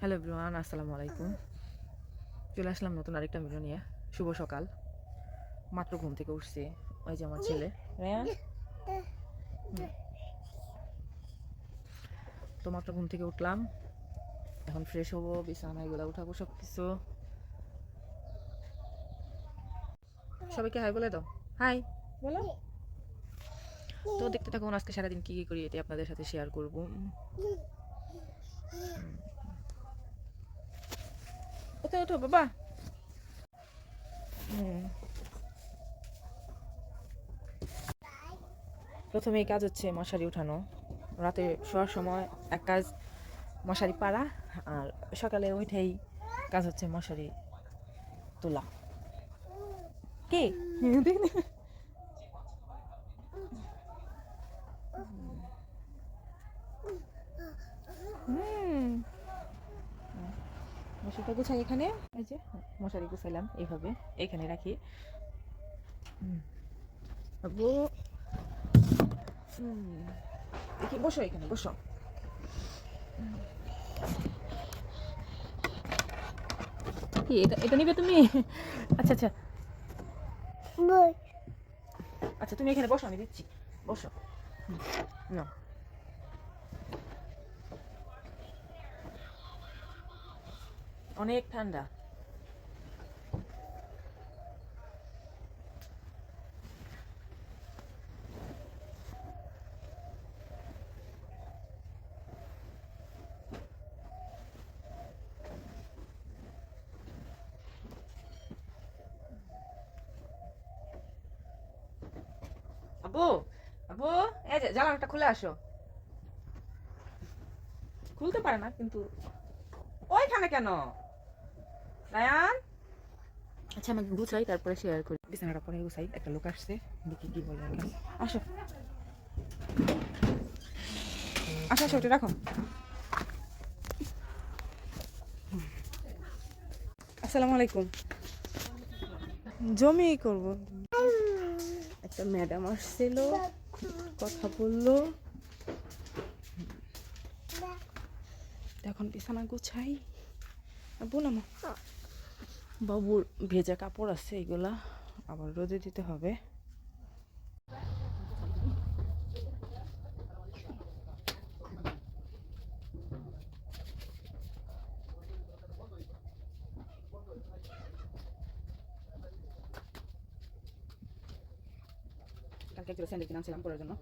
Hello everyone আসসালামু আলাইকুম। চলে আসলাম নতুন আরেকটা ভিডিও নিয়ে। শুভ সকাল। মাত্র ঘুম থেকে উঠছি। ওই যে আমার ছেলে। তো মাত্র ঘুম থেকে উঠলাম। এখন ফ্রেশ হব বিছানা এগুলো উঠাবো সব কিছু সবাইকে হাই বলে দাও। হাই বলো। তো দেখতে থাকুন, আজকে সারাদিন কি কি করি এটি আপনাদের সাথে শেয়ার করব। ওঠো ওঠো, বাবা। প্রথমে এই কাজ হচ্ছে মশারি উঠানো। রাতে শোয়ার সময় এক কাজ মশারি পাড়া, আর সকালে উঠেই কাজ হচ্ছে মশারি তোলা। কে? মশারিটা গুছাই এখানে। এই যে মশারি গুছাইলাম এইভাবে এখানে রাখি। দেখি বসো এখানে বসো। কি এটা এটা নিবে তুমি? আচ্ছা আচ্ছা। আচ্ছা তুমি এখানে বসো আমি দিচ্ছি। বসো। হুম, অনেক ঠান্ডা। আব্বু আব্বু, এই যে জানালাটা খুলে আসো। খুলতে পারে না, কিন্তু ওইখানে কেন? রায়ান? আচ্ছা আমি গুছাই তারপরে শেয়ার করি। বিছানাটা পরে গুছাই একটা লোক আসছে দেখি কি বলে আসো। আসো আসো ওটা রাখো। আসসালামু আলাইকুম। জমিই করব। একটা ম্যাডাম আসছিল কথা বলল। এখন বিছানা গুছাই। বোনামা বাবুর ভেজা কাপড় আছে এগুলা আবার রোদে দিতে হবে। কালকে একটু স্যান্ডেল কিনে পরার জন্য।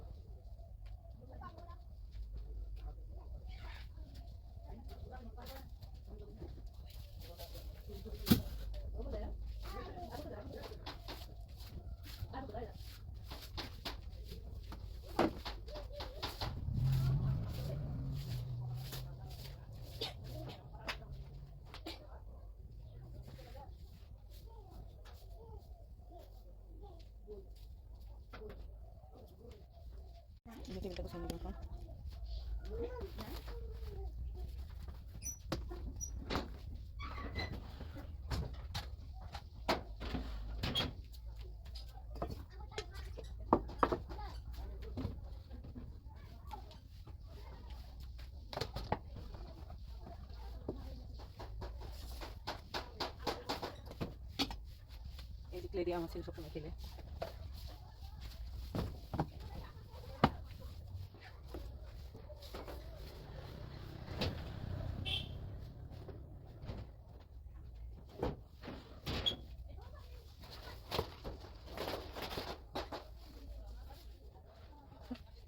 আমার ছেলে সবসময় খেলে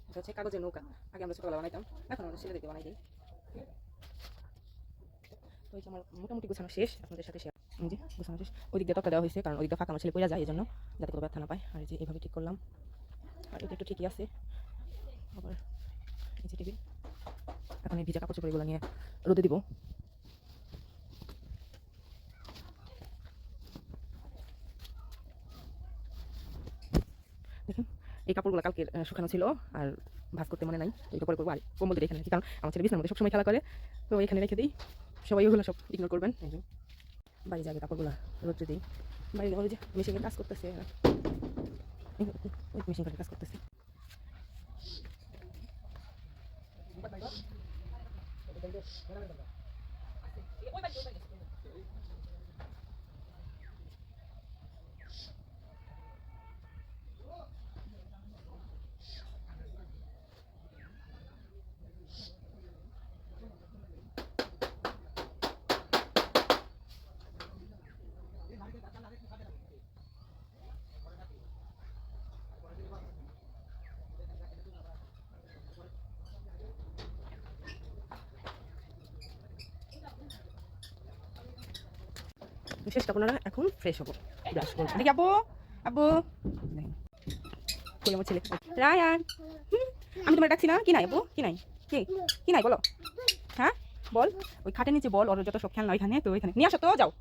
এটা হচ্ছে কাগজের নৌকা আগে আমরা ছোটবেলা বানাইতাম এখন আমরা ছেলেদেরকে বানাই দিই তো আমার মোটামুটি গোছানো শেষ আপনাদের সাথে যে গোছানো ওই দিক দিয়ে দেওয়া হয়েছে, কারণ ওই দিকটা ফাঁকা আমার ছেলে পড়ে যায় এই জন্য যাতে কোনো ব্যথা না পায়। আর যে এইভাবে ঠিক করলাম। আর এটা একটু ঠিকই আছে। আবার এই যে এখন এই ভিজা কাপড় চোপড় এগুলো নিয়ে রোদে দিব। দেখুন, এই কাপড়গুলো কালকে শুকানো ছিল, আর ভাজ করতে মনে নাই, তো এটা পরে করব। আর কম্বল দিয়ে এখানে রাখি, কারণ আমার ছেলে বিছানার মধ্যে সবসময় খেলা করে, তো এখানে রেখে দিই। সবাই ওগুলো সব ইগনোর করবেন। বাড়ি যাবে কাপড়গুলো, রোদ্রে দিই বাড়ি ওই যে মেশিনে কাজ করতেছে। ওই মেশিন করে কাজ করতেছে। ওই শেষটা আপনারা এখন ফ্রেশ হব। ব্রাশ করব দেখি, আব্বু দেখেন। আমার ছেলে? রায়ান। আমি তোমার ডাকছি না? কি নাই, আব্বু? কি নাই? কি? কি নাই, বলো। হ্যাঁ? বল। ওই খাটের নিচে বল ওর যত সব খেলনা ওইখানে, তো ওইখানে। নিয়ে আসো তো, যাও।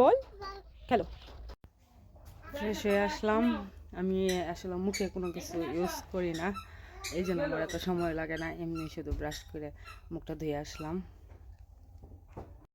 বল। খেলো। ফ্রেশ হয়ে আসলাম। আমি আসলে মুখে কোনো কিছু ইউজ করি না। এই জন্য আমার এত সময় লাগে না এমনি শুধু ব্রাশ করে মুখটা ধুয়ে আসলাম।